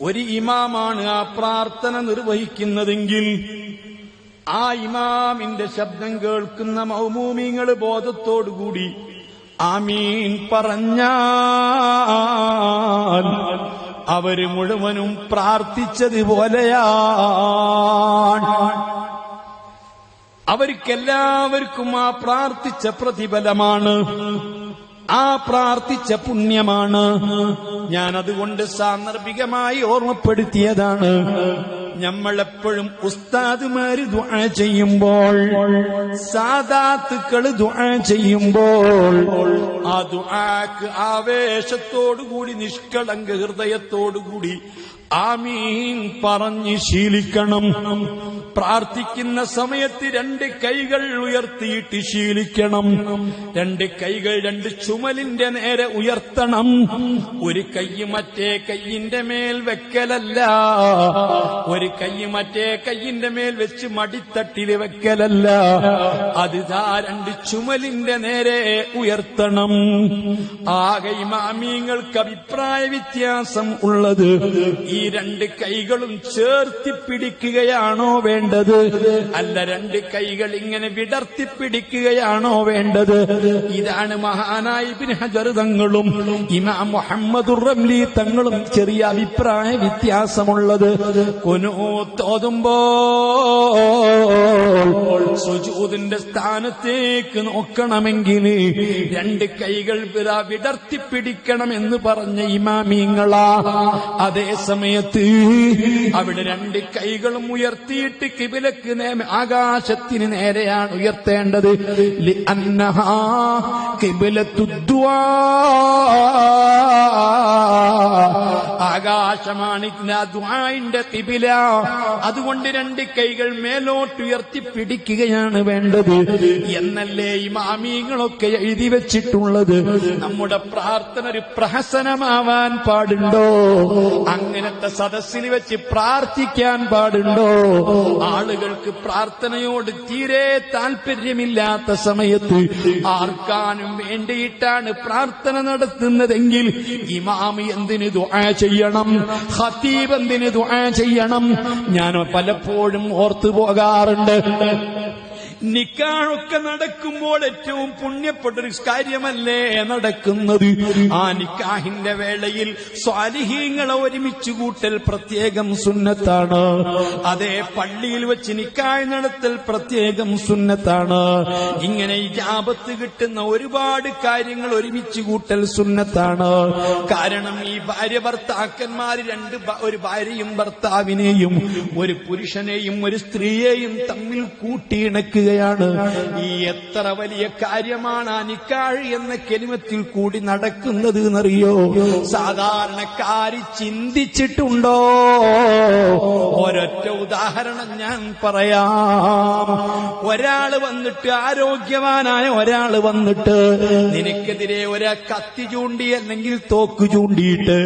ഒരു ഇമാമാണ് ആ പ്രാർത്ഥന നിർവഹിക്കുന്നതെങ്കിൽ ആ ഇമാമിന്റെ ശബ്ദം കേൾക്കുന്ന മൗമൂമിങ്ങൾ ബോധത്തോടുകൂടി ആമീൻ പറഞ്ഞാൽ അവർ മുഴുവനും പ്രാർത്ഥിച്ചതുപോലെയാണ്. അവർക്കെല്ലാവർക്കും ആ പ്രാർത്ഥിച്ച പ്രതിഫലമാണ്. ആ പ്രാർത്ഥിച്ച പുണ്യമാണ്. ഞാൻ അതുകൊണ്ട് സാന്ദർഭികമായി ഓർമ്മപ്പെടുത്തിയതാണ്. നമ്മളെപ്പോഴും ഉസ്താദുമാര് ദുആ ചെയ്യുമ്പോൾ സാദാത്തുക്കൾ ദുആ ചെയ്യുമ്പോൾ ആ ദുആക്ക് ആവേശത്തോടുകൂടി നിഷ്കളങ്ക ഹൃദയത്തോടുകൂടി ആമീൻ പറഞ്ഞ് ശീലിക്കണം. പ്രാർത്ഥിക്കുന്ന സമയത്ത് രണ്ട് കൈകൾ ഉയർത്തിയിട്ട് ശീലിക്കണം. രണ്ട് കൈകൾ രണ്ട് ചുമലിന്റെ നേരെ ഉയർത്തണം. ഒരു കൈ മറ്റേ കൈയിന്റെ മേൽ വെക്കലല്ല. ഒരു കൈ മറ്റേ കൈയിന്റെ മേൽ വെച്ച് മടിത്തട്ടിൽ വെക്കലല്ല. അത് രണ്ട് ചുമലിന്റെ നേരെ ഉയർത്തണം. ആകെ മാമീങ്ങൾക്ക് അഭിപ്രായ വ്യത്യാസം ഉള്ളത്. ഈ രണ്ട് കൈകളും ചേർത്തി പിടിക്കുകയാണോ വേണ്ടത്? അല്ല രണ്ട് കൈകൾ ഇങ്ങനെ വിടർത്തി പിടിക്കുകയാണോ വേണ്ടത്? ഇതാണ് മഹാനായി ബിൻ ഹജർ തങ്ങളും ഇമാം മുഹമ്മദ് റംലി തങ്ങളും ചെറിയ അഭിപ്രായ വ്യത്യാസമുള്ളത്. കൊനോത്തോതുമ്പോൾ സുജൂദിന്റെ സ്ഥാനത്തേക്ക് നോക്കണമെങ്കിൽ രണ്ട് കൈകൾ വിട- വിടർത്തി പിടിക്കണം എന്ന് പറഞ്ഞ ഇമാമിങ്ങളാ അതേ സമയത്ത് അവിടെ രണ്ട് കൈകളും ഉയർത്തിയിട്ട് കിബിലക്ക് ആകാശത്തിന് നേരെയാണ് ഉയർത്തേണ്ടത് ഖിബ്ലത്തുദ്ദുആ. ആകാശമാണ് ദുആന്റെ കിബില അതുകൊണ്ട് രണ്ട് കൈകൾ മേലോട്ടുയർത്തി പിടിക്കുകയാണ് വേണ്ടത്. എന്നല്ലേ ഈ മാമീങ്ങളൊക്കെ എഴുതി വെച്ചിട്ടുള്ളത്? നമ്മുടെ പ്രാർത്ഥന ഒരു പ്രഹസനമാവാൻ പാടുണ്ടോ? അങ്ങനത്തെ സദസ്സിൽ വെച്ച് പ്രാർത്ഥിക്കാൻ പാടുണ്ടോ? ആളുകൾക്ക് പ്രാർത്ഥനയോട് തീരെ താല്പര്യമില്ലാത്ത സമയത്ത് ആർക്കാനും വേണ്ടിയിട്ടാണ് പ്രാർത്ഥന നടത്തുന്നതെങ്കിൽ ഇമാമി എന്തിന് ദുആ ചെയ്യണം ഹത്തീബ് എന്തിന് ദുആ ചെയ്യണം? ഞാൻ പലപ്പോഴും ഓർത്തു പോകാറുണ്ട്. നിക്കാഴൊക്കെ നടക്കുമ്പോൾ ഏറ്റവും പുണ്യപ്പെട്ട ഒരു കാര്യമല്ലേ നടക്കുന്നത്? ആ നിക്കാഹിന്റെ വേളയിൽ സ്വാലിഹീങ്ങളെ ഒരുമിച്ച് കൂട്ടൽ പ്രത്യേകം സുന്നത്താണ്. അതേ പള്ളിയിൽ വെച്ച് നിക്കായ് നടത്തൽ പ്രത്യേകം സുന്നത്താണ്. ഇങ്ങനെ ജാപത്ത് കിട്ടുന്ന ഒരുപാട് കാര്യങ്ങൾ ഒരുമിച്ച് കൂട്ടൽ സുന്നത്താണ്. കാരണം ഈ ഭാര്യ ഭർത്താക്കന്മാർ രണ്ട് ഒരു ഭാര്യയും ഭർത്താവിനെയും ഒരു പുരുഷനെയും ഒരു സ്ത്രീയെയും തമ്മിൽ കൂട്ടിയിണക്കുകയാണ് ഈ എത്ര വലിയ കാര്യമാണ് അനിക്കാഴ് എന്ന കെലിമത്തിൽ കൂടി നടക്കുന്നത് എന്നറിയോ? സാധാരണക്കാരി ചിന്തിച്ചിട്ടുണ്ടോ? ഒരൊറ്റ ഉദാഹരണം ഞാൻ പറയാം. ഒരാൾ വന്നിട്ട് ആരോഗ്യവാനായ ഒരാൾ വന്നിട്ട് നിനക്കെതിരെ ഒരാ കത്തി ചൂണ്ടി അല്ലെങ്കിൽ തോക്ക് ചൂണ്ടിയിട്ട്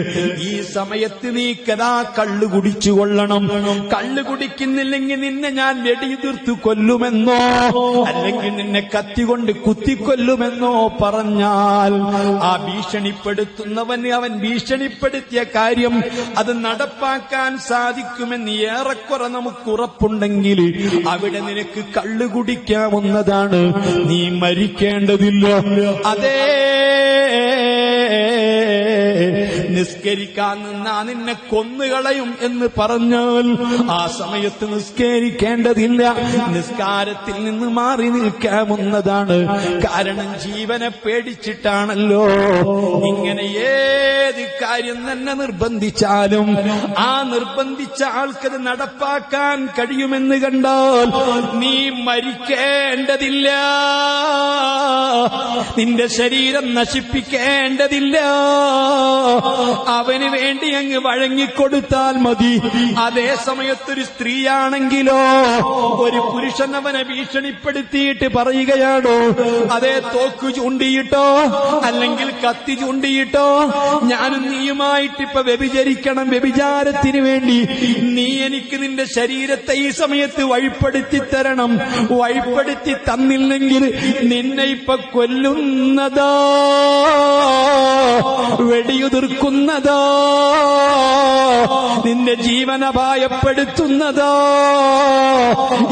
ഈ സമയത്ത് നീ കഥാ കള്ളു കുടിച്ചു കൊള്ളണം കള്ളു കുടിക്കുന്നില്ലെങ്കിൽ നിന്നെ ഞാൻ വെടിയുതിർത്ത് കൊല്ലുമെന്നോ? അല്ലെങ്കിൽ നിന്നെ കത്തികൊണ്ട് കുത്തിക്കൊല്ലുമെന്നോ പറഞ്ഞാൽ ആ ഭീഷണിപ്പെടുത്തുന്നവന് അവൻ ഭീഷണിപ്പെടുത്തിയ കാര്യം അത് നടപ്പാക്കാൻ സാധിക്കുമെന്ന് ഏറെക്കുറെ നമുക്ക് ഉറപ്പുണ്ടെങ്കിൽ അവിടെ നിനക്ക് കള്ളു കുടിക്കാവുന്നതാണ് നീ മരിക്കേണ്ടതില്ല. അതേ നിസ്കരിക്കാൻ നിന്നാ നിന്നെ കൊന്നുകളയും എന്ന് പറഞ്ഞാൽ ആ സമയത്ത് നിസ്കരിക്കേണ്ടതില്ല. നിസ്കാരത്തിൽ നിന്ന് മാറി നിൽക്കാവുന്നതാണ്. കാരണം ജീവനെ പേടിച്ചിട്ടാണല്ലോ. ഇങ്ങനെ ഏത് കാര്യം തന്നെ നിർബന്ധിച്ചാലും ആ നിർബന്ധിച്ച ആൾക്കത് നടപ്പാക്കാൻ കഴിയുമെന്ന് കണ്ടാൽ നീ മരിക്കേണ്ടതില്ല. നിന്റെ ശരീരം നശിപ്പിക്കേണ്ടതില്ല. അവന് വേണ്ടി അങ്ങ് വഴങ്ങിക്കൊടുത്താൽ മതി. അതേ സമയത്തൊരു സ്ത്രീയാണെങ്കിലോ ഒരു പുരുഷൻ അവനെ ഭീഷണിപ്പെടുത്തിയിട്ട് പറയുകയാണോ? അതേ തോക്ക് ചൂണ്ടിയിട്ടോ അല്ലെങ്കിൽ കത്തി ചൂണ്ടിയിട്ടോ? ഞാനും നീയുമായിട്ട് ഇപ്പൊ വ്യഭിചരിക്കണം വ്യഭിചാരത്തിന് വേണ്ടി. നീ എനിക്ക് നിന്റെ ശരീരത്തെ ഈ സമയത്ത് വഴിപ്പെടുത്തി തരണം വഴിപ്പെടുത്തി തന്നില്ലെങ്കിൽ നിന്നെ ഇപ്പൊ കൊല്ലുന്നതാ. വെടിയുതിർക്കുന്ന കൊല്ലുന്നതോ നിന്റെ ജീവനപായപ്പെടുത്തുന്നതോ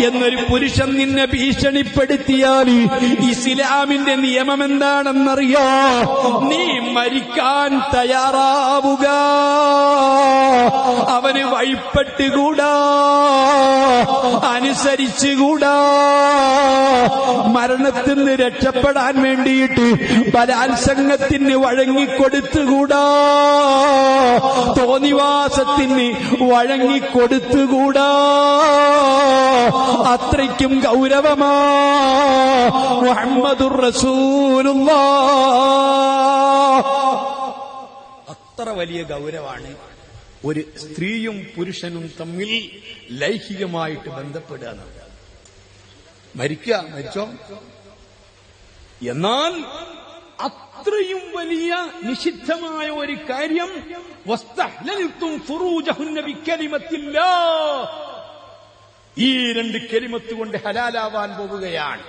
എന്നൊരു പുരുഷൻ നിന്നെ ഭീഷണിപ്പെടുത്തിയാൽ ഇസ്ലാമിന്റെ നിയമം എന്താണെന്നറിയോ നീ മരിക്കാൻ തയ്യാറാവുക. അവന് വഴിപ്പെട്ടുകൂടാ. അനുസരിച്ചുകൂടാ. മരണത്തിൽ നിന്ന് രക്ഷപ്പെടാൻ വേണ്ടിയിട്ട് ബലാത്സംഗത്തിന് വഴങ്ങിക്കൊടുത്തുകൂടാ. തോന്നിവാസത്തിന് വഴങ്ങിക്കൊടുത്തുകൂടാ? അത്രയ്ക്കും ഗൗരവമാ. മുഹമ്മദുർ റസൂലുള്ള. അത്ര വലിയ ഗൗരവാണ് ഒരു സ്ത്രീയും പുരുഷനും തമ്മിൽ ലൈംഗികമായിട്ട് ബന്ധപ്പെടുക എന്നുള്ളത്. മരിക്കുക മരിച്ചോ? എന്നാൽ അത്രയും വലിയ നിഷിദ്ധമായ ഒരു കാര്യം ഈ രണ്ട് കെരിമത്ത് കൊണ്ട് ഹലാലാവാൻ പോവുകയാണ്.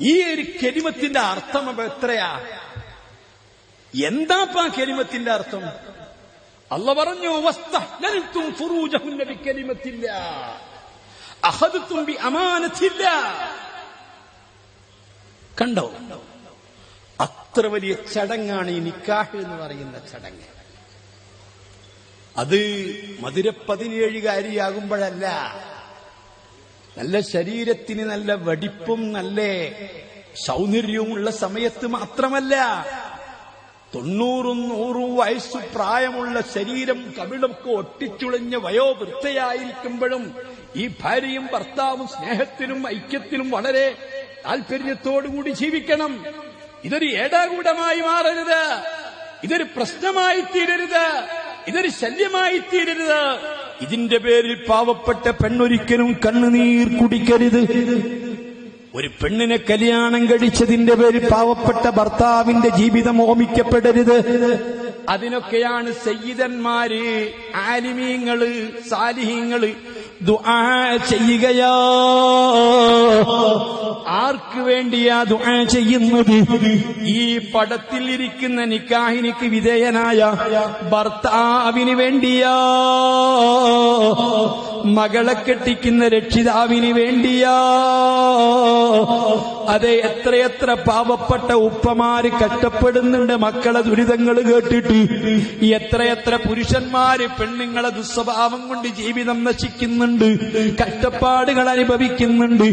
ഈ ഒരു കെരിമത്തിന്റെ അർത്ഥം എത്രയാ? എന്താപ്പാ കെരിമത്തിന്റെ അർത്ഥം? അല്ല പറഞ്ഞു കണ്ടോ? അത്ര വലിയ ചടങ്ങാണ് ഈ നിക്കാഹ് എന്ന് പറയുന്ന ചടങ്ങ്. അത് മധുര പതിനേഴുകാരിയാകുമ്പോഴല്ല നല്ല ശരീരത്തിന് നല്ല വടിപ്പും നല്ല സൗന്ദര്യവും ഉള്ള സമയത്ത് മാത്രമല്ല തൊണ്ണൂറും നൂറും വയസ്സ് പ്രായമുള്ള ശരീരം കവിളൊക്കെ ഒട്ടിച്ചുളഞ്ഞ വയോവൃത്തയായിരിക്കുമ്പോഴും ഈ ഭാര്യയും ഭർത്താവും സ്നേഹത്തിനും ഐക്യത്തിനും വളരെ താല്പര്യത്തോടുകൂടി ജീവിക്കണം. ഇതൊരു ഏടാകൂടമായി മാറരുത്. ഇതൊരു പ്രശ്നമായി തീരരുത്. ഇതൊരു ശല്യമായി തീരരുത്. ഇതിന്റെ പേരിൽ പാവപ്പെട്ട പെണ്ണൊരിക്കലും കണ്ണുനീർ കുടിക്കരുത്. ഒരു പെണ്ണിനെ കല്യാണം കഴിച്ചതിന്റെ പേരിൽ പാവപ്പെട്ട ഭർത്താവിന്റെ ജീവിതം ഓമിക്കപ്പെടരുത്. അതിനൊക്കെയാണ് സയ്യിദന്മാര് ആലിമീങ്ങൾ സാലിഹീങ്ങൾ ദുആ ആർക്ക് വേണ്ടിയാ ദുആ ചെയ്യുന്നത്? ഈ പടത്തിൽ ഇരിക്കുന്ന നിക്കാഹിനിക്ക് വിധേയനായ ഭർത്താവിന് വേണ്ടിയാ. മകളെ കെട്ടിക്കുന്ന രക്ഷിതാവിന് വേണ്ടിയാ. അതെ എത്രയെത്ര പാവപ്പെട്ട ഉപ്പമാര് കഷ്ടപ്പെടുന്നുണ്ട് മക്കളെ ദുരിതങ്ങൾ കേട്ടിട്ട്. എത്രയെത്ര പുരുഷന്മാര് പെണ്ണുങ്ങളെ ദുസ്വഭാവം കൊണ്ട് ജീവിതം നശിക്കുന്നുണ്ട് കഷ്ടപ്പാടുകൾ അനുഭവിക്കുന്നുണ്ട്.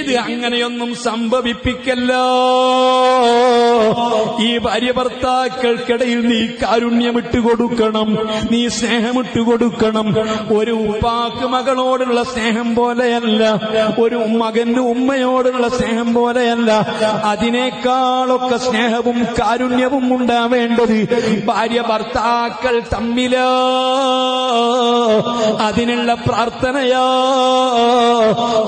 ഇത് അങ്ങനെയൊന്നും സംഭവിപ്പിക്കല്ല. ഈ ഭാര്യ ഭർത്താക്കൾക്കിടയിൽ നീ കാരുണ്യമിട്ട് കൊടുക്കണം. നീ സ്നേഹമിട്ട് കൊടുക്കണം. ഒരു ഉപ്പാക്ക് മകളോടുള്ള സ്നേഹം പോലെയല്ല ഒരു മകന്റെ ഉമ്മയോടുള്ള സ്നേഹം പോലെയല്ല. അതിനേക്കാളൊക്കെ സ്നേഹവും കാരുണ്യവും ഉണ്ടാവേണ്ടത് ഭാര്യ ഭർത്താക്കൾ തമ്മില. അതിനുള്ള പ്രാർത്ഥനയാ.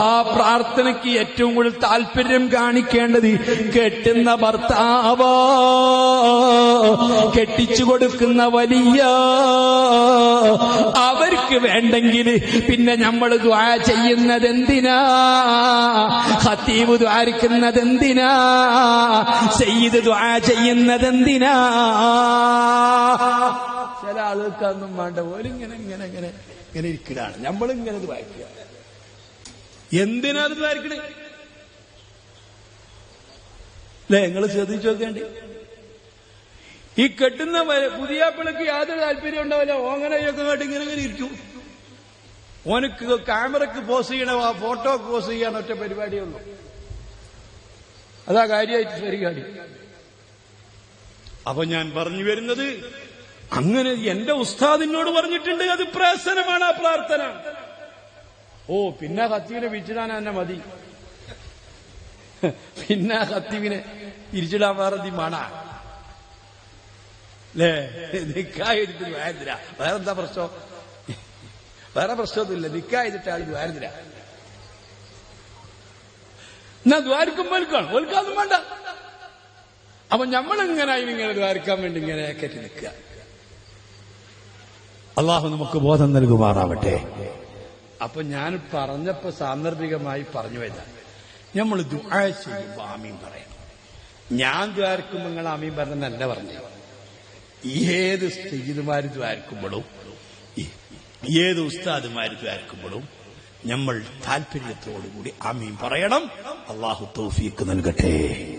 ആ പ്രാർത്ഥനയ്ക്ക് ഏറ്റവും കൂടുതൽ താല്പര്യം കാണിക്കേണ്ടത് കെട്ടുന്ന ഭർത്താവോ. കെട്ടിച്ചു കൊടുക്കുന്ന വലിയ അവർക്ക് വേണ്ടെങ്കിൽ പിന്നെ നമ്മൾ ദ്വാ ചെയ്യുന്നത് എന്തിനാ ഹത്തീബ് ദ്വാരിക്കുന്നത് എന്തിനാ ചെയ്ത് ദ്വാ ചെയ്യുന്നത് എന്തിനാ ചില ആളുകൾക്കൊന്നും വേണ്ട. ഓരിങ്ങനെ ഇങ്ങനെ ഇങ്ങനെ ഇങ്ങനെ ഇരിക്കലാണ്. നമ്മളിങ്ങനെ ഇത് വായിക്കുക എന്തിനാ അത് വായിക്കണേ അല്ലേ നിങ്ങൾ ശ്രദ്ധിച്ചു നോക്കേണ്ടി. ഈ കെട്ടുന്ന വ- പുതിയ പിള്ളക്ക് യാതൊരു താല്പര്യം ഉണ്ടാവില്ല. ഓങ്ങനെയൊക്കെ കേട്ട് ഇങ്ങനെ ഇങ്ങനെ ഇരിക്കും. ഓനക്ക് ക്യാമറക്ക് പോസ് ചെയ്യണ ആ ഫോട്ടോ പോസ് ചെയ്യാൻ ഒറ്റ പരിപാടിയുള്ളൂ അതാ കാര്യമായിട്ട് പരിപാടി. അപ്പൊ ഞാൻ പറഞ്ഞു വരുന്നത് അങ്ങനെ എന്റെ ഉസ്താദിനോട് പറഞ്ഞിട്ടുണ്ട്. അത് പ്രാസനമാണ് ആ പ്രാർത്ഥന. ഓ പിന്നെ ഹത്തീവിനെ വിരിച്ചിടാൻ തന്നെ മതി. പിന്നെ കത്തീവിനെ തിരിച്ചിടാൻ വേറെ മണ അല്ലേ നിക്കായിട്ട് വേദന വേറെന്താ പ്രശ്നം? വേറെ പ്രശ്നമൊന്നുമില്ല. നിക്കായിട്ട് ആൾ ദ്വാരത്തില എന്നാ ദ്വാരക്കും വലുക്കാണ് ഓൽക്കാന്നും വേണ്ട. അപ്പൊ ഞമ്മളിങ്ങനെ ഇങ്ങനെ ദ്വാരക്കാൻ വേണ്ടി ഇങ്ങനെ കയറ്റി നിൽക്കുക? അള്ളാഹു നമുക്ക് ബോധം നൽകുമാറാവട്ടെ. അപ്പൊ ഞാൻ പറഞ്ഞപ്പോ സാന്ദർഭികമായി പറഞ്ഞു വരാം. നമ്മൾ ദുആ ചെയ്യുമ്പോ ആമീൻ പറയണം. ഞാൻ ദ്വാരിക്കുമ്പോൾ നിങ്ങൾ ആമീൻ പറഞ്ഞെന്നല്ല പറഞ്ഞു ഏത് സ്ഥിതിമാര് ദ്വാരക്കുമ്പോഴും ഏത് ഉസ്താദുമാര് ദ്വാരക്കുമ്പോഴും നമ്മൾ താല്പര്യത്തോടുകൂടി ആമീൻ പറയണം. അള്ളാഹു തൗഫീക്ക് നൽകട്ടെ.